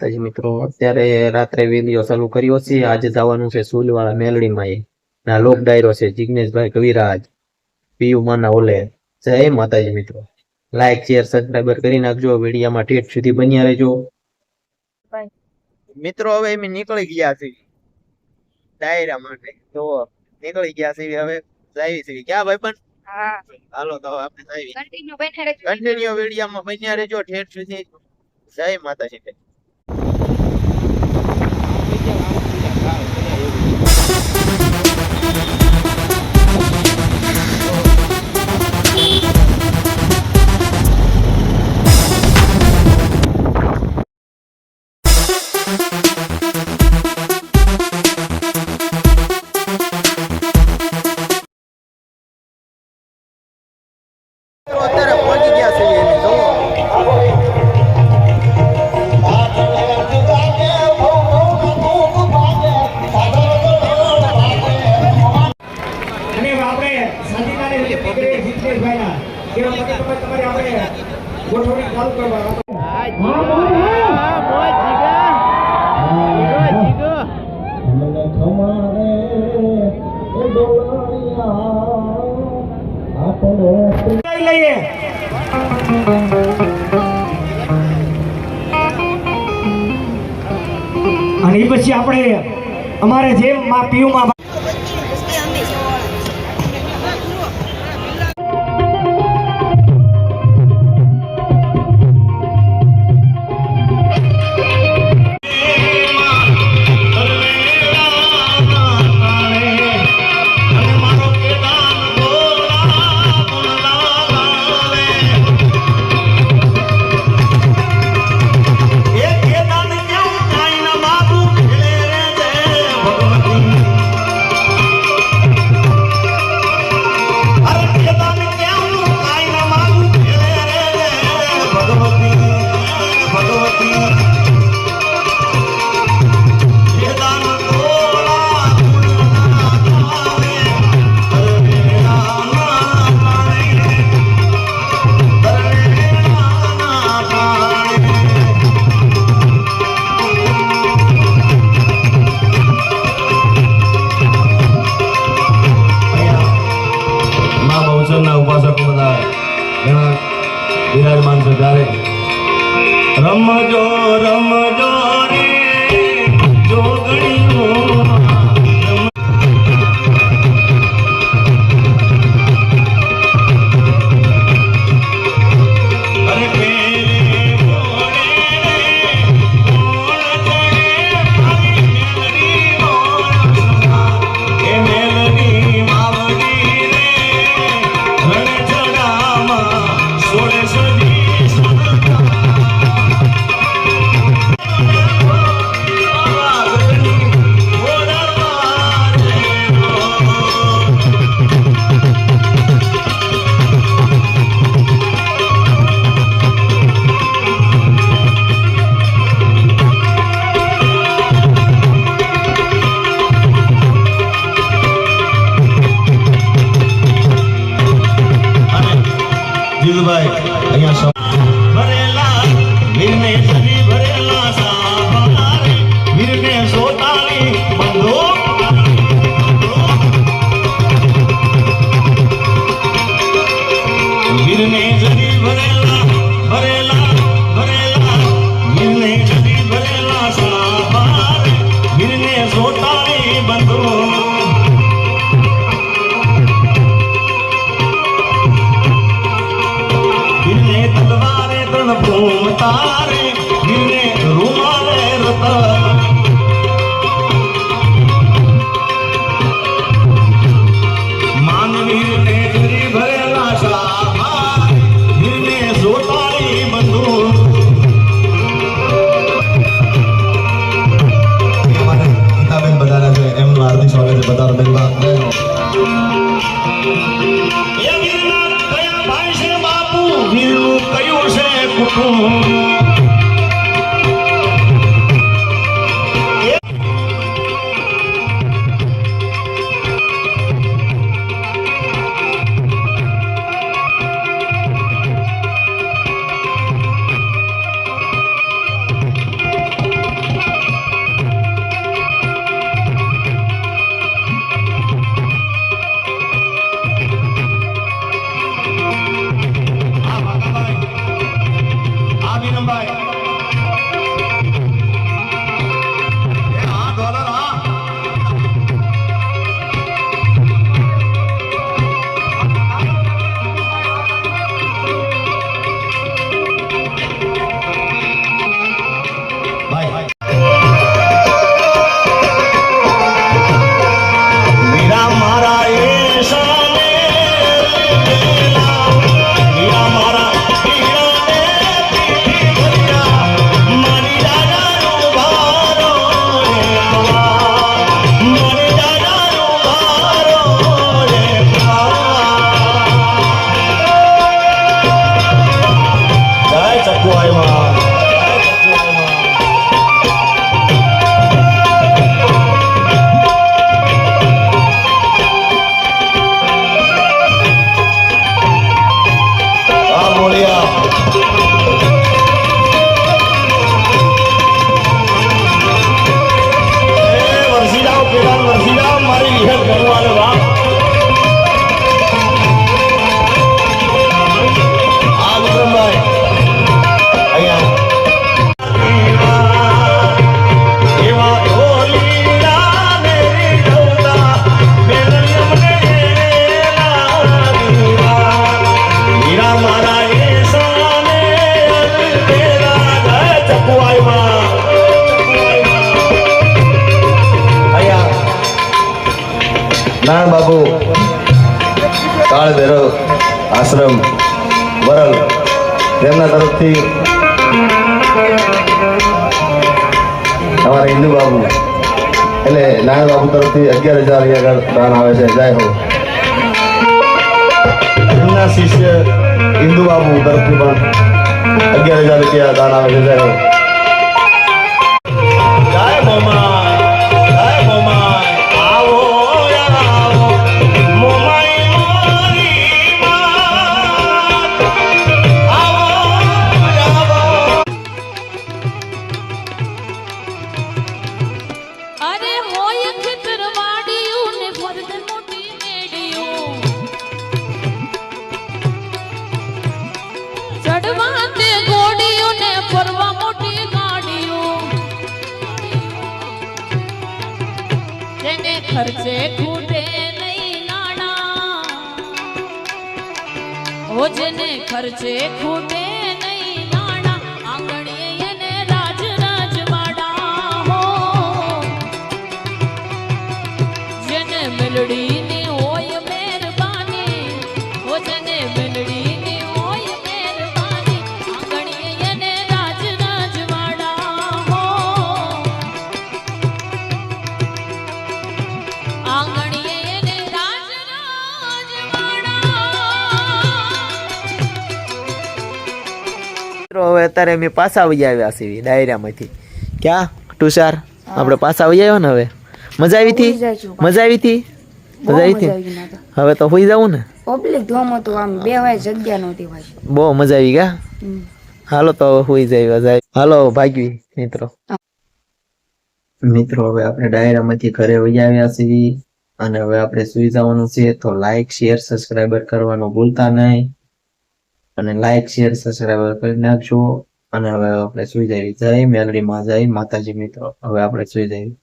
માતાજી મિત્રો અત્યારે રાત્રે વીડિયો ચાલુ કર્યો છે. આજે જવાનું છે સુલવાળા મેલડીમાં એ. ના લોક ડાયરો છે. જિગ્નેશભાઈ કવિરાજ પીયુ માના ઓલે. જય માતાજી મિત્રો. લાઈક શેર સબસ્ક્રાઈબર કરી નાખજો. વિડીયામાં ઠેઠ સુધી બન્યા રહેજો. મિત્રો હવે એમ નીકળી ગયા છે ડાયરા માટે. તો નીકળી ગયા છે હવે. જાય છે ક્યાં ભાઈ પણ? હાલો તો આપણે જાય કન્ટિન્યુ બેઠા રહેજો. કન્ટિન્યુ વિડીયોમાં બન્યા રહેજો. ઠેઠ સુધી. જય માતાજી. આપણે અમારે જેમ માં પીયુમાં છે રમજો રમજો. like ત્રણ તારે નારાયણ બાપુ કાળ ભૈરવ આશ્રમ, વરલ, તેમના તરફથી અમારા હિન્દુ બાબુ એટલે નાણ બાબુ તરફથી અગિયાર હજાર અહીંયા દાન આવે છે. જય હો. એમના શિષ્ય હિન્દુ બાબુ તરફથી પણ અગિયાર હજાર રૂપિયા દાન આવે છે. જય હો. જય મોમાય ખર્ચે ખૂટે નહીં નાણા. ઓ જેને ખર્ચે ખૂટે નહીં અત્યારે અમે પાછા આવી આવ્યા છીએ ડાયરામાંથી. ક્યાં? તુષાર? આપણે પાછા આવી આવ્યા ને હવે? મજા આવી હતી? મજા આવી હતી? મજા આવી હતી? હવે તો હોઈ જવું ને? પબ્લિક ધોમ હતું આમ બે વાય જગ્યા નહોતી ભાઈ બહુ મજા આવી ગયા? હાલો તો હવે હોઈ જાય જાય. હાલો ભાગવી મિત્રો. મિત્રો હવે આપણે ડાયરામાંથી ઘરે વહી આવ્યા છીએ. અને હવે આપણે સુઈ જવાનું છે તો લાઈક શેર સબસ્ક્રાઈબર કરવાનું ભૂલતા નહીં. અને લાઈક શેર સબસ્ક્રાઈબ કરી નાખજો. અને હવે આપણે સુઈ જઈએ. જય મેલડીમાં જય માતાજી મિત્રો. હવે આપણે સુઈ જઈએ.